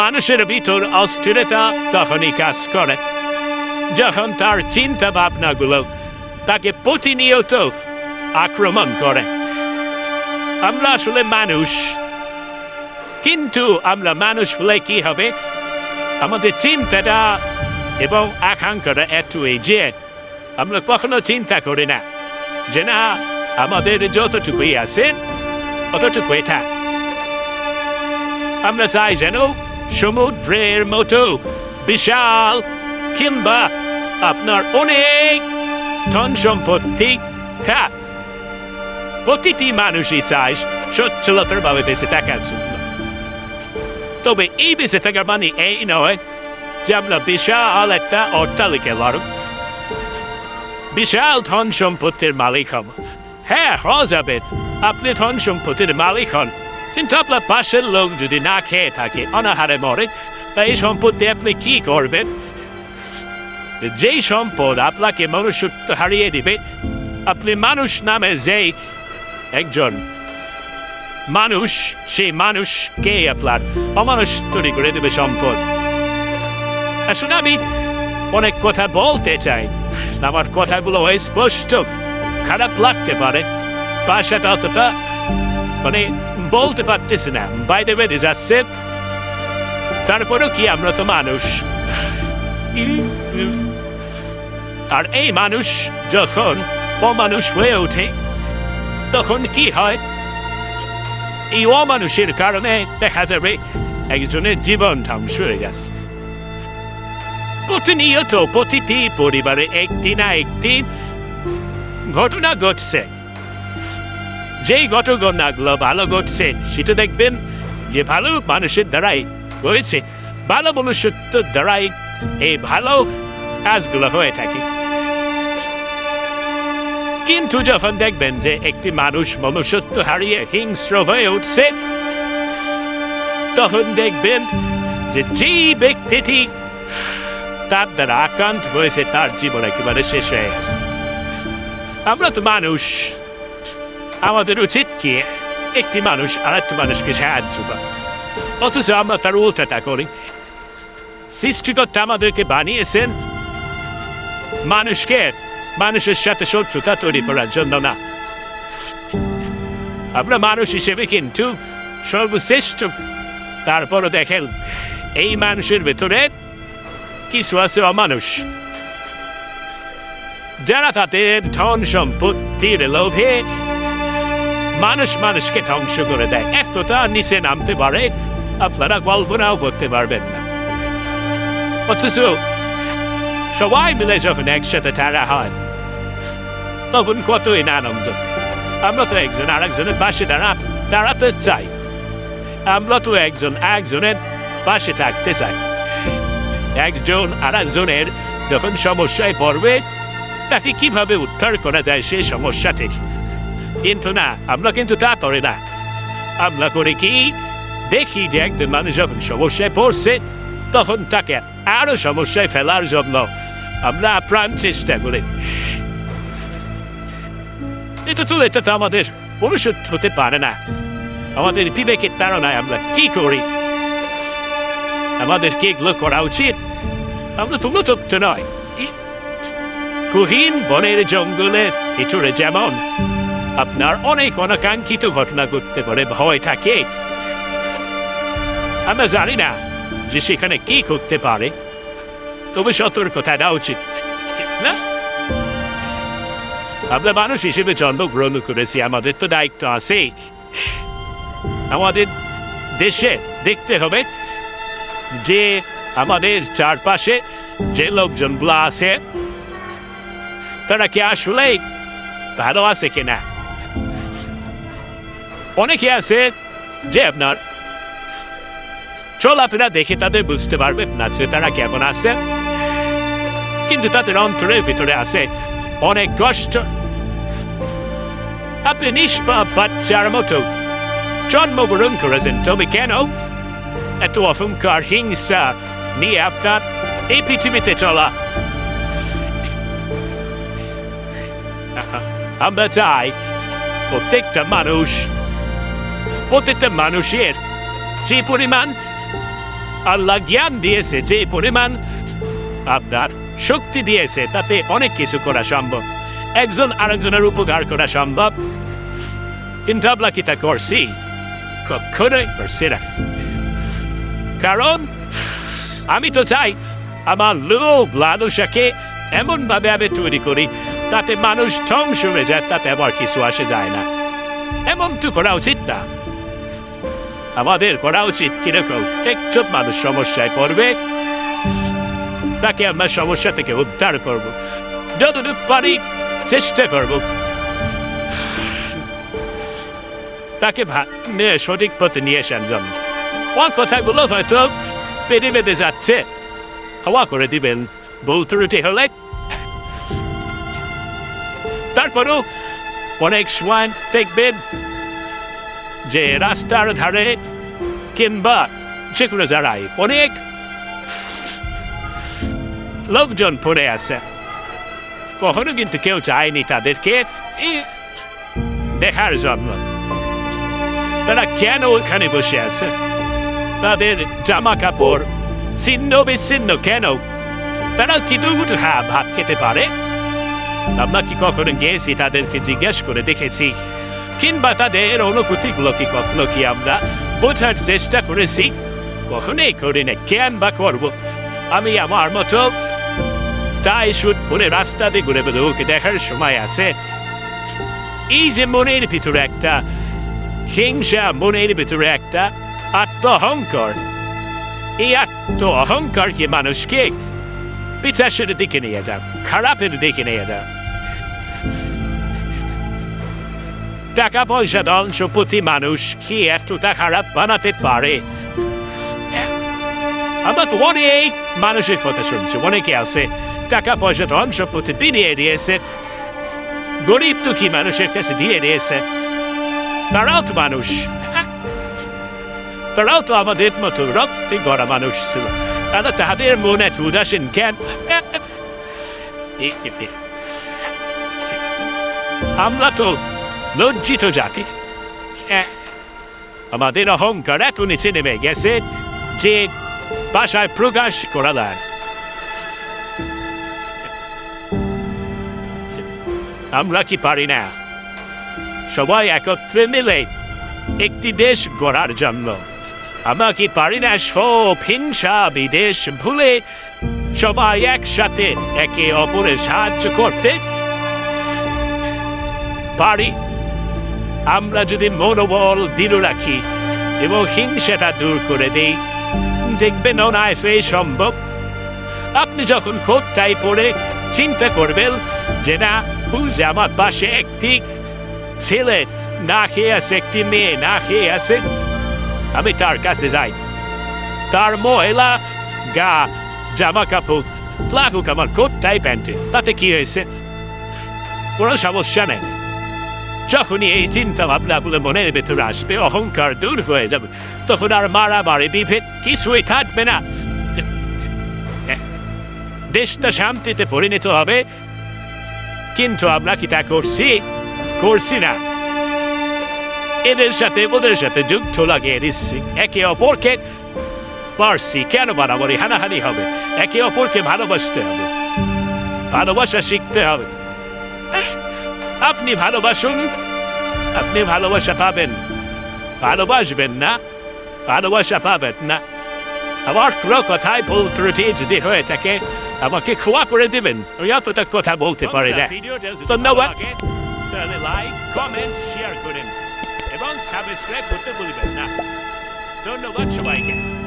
মানুষের ভিতর অস্থিরতা তখনই কাজ করে। যখন তার চিন্তা ভাবনাগুলো তাকে প্রতিনিয়ত আক্রমণ করে। আমরা আসলে মানুষ, কিন্তু আমরা মানুষ হলে কি হবে? আমাদের চিন্তাটা এবং আকাঙ্ক্ষাটা এতই যে আমরা কখনো চিন্তা করি না যে না, আমাদের যতটুকুই আছে অতটুকুই থাক। আমরা চাই যেন সমুদ্রের মতো বিশাল, কিংবা আপনার অনেক ধন সম্পত্তি। থাক প্রতিটি মানুষই চায় সচ্ছলতার ভাবে বেঁচে থাকার জন্য। তবে এই বেঁচে থাকার মানে এই নয় যে আমরা বিশাল একটা অট্টালিকা লাড়ব বিশাল ধন সম্পত্তির মালিক হব। হ্যাঁ হওয়া যাবে। আপনি ধন সম্পত্তির মালিক হন। কিন্তু আপনার পাশের লোক যদি না খেয়ে থাকে অনাহারে মরে তা এই সম্পত্তি আপনি কি করবেন যেই সম্পদ আপনাকে মনুষ্যত্ব হারিয়ে দিবে আপনি মানুষ নামে যেই একজন মানুষ সেই মানুষকে আপনার অমানুষ তৈরি করে দেবে সম্পদ আসলে আমি অনেক কথা বলতে চাই আমার কথাগুলো স্পষ্ট খারাপ লাগতে পারে ভাষাটা অতটা মানে বলতে পারতেছি না। বাইরে বেড়ে যাচ্ছে তারপরেও কি আমরা তো মানুষ? আর এই মানুষ যখন অমানুষ হয়ে ওঠে, তখন কি হয়? এই অমানুষের কারণে দেখা যাবে একজনের জীবন ধ্বংস হয়ে গেছে। প্রতিনিয়ত প্রতিটি পরিবারে একটি না একটি ঘটনা ঘটছে। যেই ঘটনাগুলো ভালো ঘটছে সেটা দেখবেন যে ভালো মানুষের দ্বারাই হয়েছে, ভালো মনুষ্যত্ব দ্বারাই এই ভালো কাজগুলো হয়ে থাকে। কিন্তু যখন দেখবেন যে একটি মানুষ মনুষ্যত্ব হারিয়ে হিংস্র হয়ে উঠছে, তখন দেখবেন যে যেই ব্যক্তিটি তার দ্বারা আক্রান্ত হয়েছে, তার জীবন একেবারে শেষ হয়ে গেছে। আমরা তো মানুষ আমাদের উচিত কি, একটি মানুষ আর একটি মানুষকে সাহায্য করা। অথচ আমরা তার উল্টাটা করি। সৃষ্টিকর্তা আমাদেরকে বানিয়েছেন। মানুষকে, মানুষের সাথে শত্রুতা তৈরি করার জন্য না। আমরা মানুষ হিসেবে কিন্তু সর্বশ্রেষ্ঠ। তারপরও দেখেন, এই মানুষের ভেতরে কিছু আছে অমানুষ। যারা তাদের ধন সম্পত্তির লোভে মানুষ মানুষকে ধ্বংস করে দেয়। এতটা নিচে নামতে পারে, আপনারা কল্পনাও করতে পারবেন না। অথচ সবাই মিলে যখন একসাথে তারা হয়, তখন কতই না আনন্দ। আমরা তো একজন আর একজনের পাশে দাঁড়া, দাঁড়াতে চাই। আমরা তো একজন একজনের পাশে থাকতে চাই। একজন আর একজনের যখন সমস্যায় পড়বে, তাকে কীভাবে উদ্ধার করা যায় সেই সমস্যা থেকে কিন্তু না, আমরা কিন্তু তা করি না। আমরা করে কি? দেখি যে একজন মানুষ যখন সমস্যায় পড়ছে, তখন তাকে আরও সমস্যায় ফেলার জন্য আমরা প্রাণ চেষ্টা করি। এটা তো এটা তো আমাদের ভবিষ্যৎ হতে পারে না। আমাদের বিবেকের তাড়নায় আমরা কি করি? আমাদের কি এগুলো করা উচিত। আমরা তো তথ্য নয়। গহীন বনের জঙ্গলে ভিতরে যেমন আপনার অনেক অনাকাঙ্ক্ষিত ঘটনা ঘটতে পারে, ভয় থাকে। আমরা জানি না যে সেখানে কি করতে পারে। তবে সতর্কতা দেওয়া উচিত, না? আমরা মানুষ হিসেবে জন্মগ্রহণ করেছি, আমাদের তো দায়িত্ব আছে। আমাদের দেশে দেখতে হবে যে আমাদের চারপাশে যে লোকজনগুলো আছে, তারা কি আসলে ভালো আছে কিনা? অনেকে আছে যে আপনার। চলাফেরা দেখে তাদের বুঝতে পারবেন না যে তারা কেমন আছে। কিন্তু তাদের অন্তরের ভিতরে আছে অনেক কষ্ট। আপনি নিষ্পাপ বাচ্চার মতো জন্মগ্রহণ করেছেন। তবে কেন এত অহংকার, হিংসা নিয়ে আপনার এই পৃথিবীতে চলা? আমরা চাই প্রত্যেকটা মানুষ প্রত্যেকটা মানুষের যে পরিমাণ আল্লাহ জ্ঞান দিয়েছে, যে পরিমাণ আপনার শক্তি দিয়েছে, তাতে অনেক কিছু করা সম্ভব। একজন আরেকজনের উপকার করা সম্ভব। কিন্তু আমরা কি তা করছি? কখনোই করছি না। কারণ আমি তো চাই আমার লোভ লালসাকে এমন ভাবে আমি তৈরি করি, তাতে মানুষ ধ্বংস হয়ে যায়, তাতে আবার কিছু আসে যায় না। এমন তো করা উচিত না। আমাদের করা উচিত কীরকম? একজন মানুষ সমস্যায় পড়বে, তাকে আমরা সমস্যা থেকে উদ্ধার করব। যতটুকু পারি চেষ্টা করব। তাকে সঠিক পথে নিয়ে আসার জন্য। ওর কথাগুলো হয়তো পেটে বেঁধে যাচ্ছে। হাওয়া করে দিবেন, বউ ত্রুটি হলে। তারপরেও অনেক সময় দেখবেন যে রাস্তার ধারে কিংবা যে কোনো জায়গায় অনেক লোকজন পড়ে আছে। কখনো কিন্তু কেউ চায়নি তাদেরকে দেখার জন্য। তারা কেন ওখানে বসে আছে? তাদের জামা কাপড় ছিন্ন বিচ্ছিন্ন কেন? তারা কি দুটো হ্যাঁ ভাত খেতে পারে? আমরা কি কখনো গিয়েছি তাদেরকে জিজ্ঞেস করে দেখেছি? কিংবা তাদের অনুভূতিগুলো কি কখনো কি আমরা বোঝার চেষ্টা করেছি? কখনোই করি না কেন বা করব? আমি আমার মতো তাই শুট করে রাস্তাতে ঘুরে বেড়ে ওকে দেখার সময় আছে। এই যে মনের ভিতরে একটা হিংসা, মনের ভিতরে একটা আত্ম অহংকার এই আত্ম অহংকারকে মানুষকে পিছাসের দিকে নিয়ে যাও, খারাপের দিকে নিয়ে যাও। টাকা পয়সা ধন সম্পত্তি মানুষ কি এতটা খারাপ বানাতে পারে? আমরা তো অনেক মানুষের কথা শুনছি, অনেকে আছে, টাকা পয়সা ধন সম্পত্তি বিনিয়ে দিয়েছে, গরিব দুঃখী মানুষের কাছে দিয়ে দিয়েছে। তারাও তো মানুষ। তারাও তো আমাদের মতো রক্তে গড়া মানুষ ছিল। তারা তাদের মনে এত উদাসীন কেন? আমরা তো লজ্জিত জাতি। হ্যাঁ, আমাদের অহংকার এত নিচে নেমে গেছে যে ভাষায় প্রকাশ করা যায় না। আমরা কি পারি না? সবাই একত্রে মিলে একটি দেশ গড়ার জন্য। আমরা কি পারি না? সব হিংসা বিদেশ ভুলে সবাই একসাথে একে অপরের সাহায্য করতে পারি? আমরা যদি মনোবল দৃঢ় রাখি এবং হিংসাটা দূর করে দেই দেখবেন অনায়াসে সম্ভব। আপনি যখন খোঁজটাই পড়ে চিন্তা করবেন যে না বুঝে আমার পাশে একটি ছেলে না খেয়ে আছে, একটি মেয়ে না খেয়ে আছে, আমি তার কাছে যাই। তার মহিলা গা জামা কাপড় লাগুক আমার কোটটাই প্যান্টে। তাতে কি হয়েছে? কোনো সমস্যা নেই। যখনই এই চিন্তা ভাবনা বলে মনের ভেতরে আসবে অহংকার দূর হয়ে যাবে তখন আর মারামারি বিভেদ কিছুই থাকবে না দেশটা শান্তিতে পরিণত হবে কিন্তু আমরা কি তা করছি করছি না এদের সাথে ওদের সাথে যুদ্ধ লাগিয়ে দিচ্ছি একে অপরকে পারছি কেন বাড়াবাড়ি হানাহানি হবে একে অপরকে ভালোবাসতে হবে ভালোবাসা শিখতে হবে আপনি ভালোবাসুন, আপনি ভালোবাসা পাবেন। ভালোবাসবেন না, ভালোবাসা পাবেন না। আমার কোনো কথায় ভুল ত্রুটি যদি হয়ে থাকে, আমাকে ক্ষমা করে দিবেন। আমি অতটা কথা বলতে পারি না। ধন্যবাদ। তাহলে লাইক কমেন্ট শেয়ার করেন এবং সাবস্ক্রাইব করতে ভুলবেন না। ধন্যবাদ সবাইকে।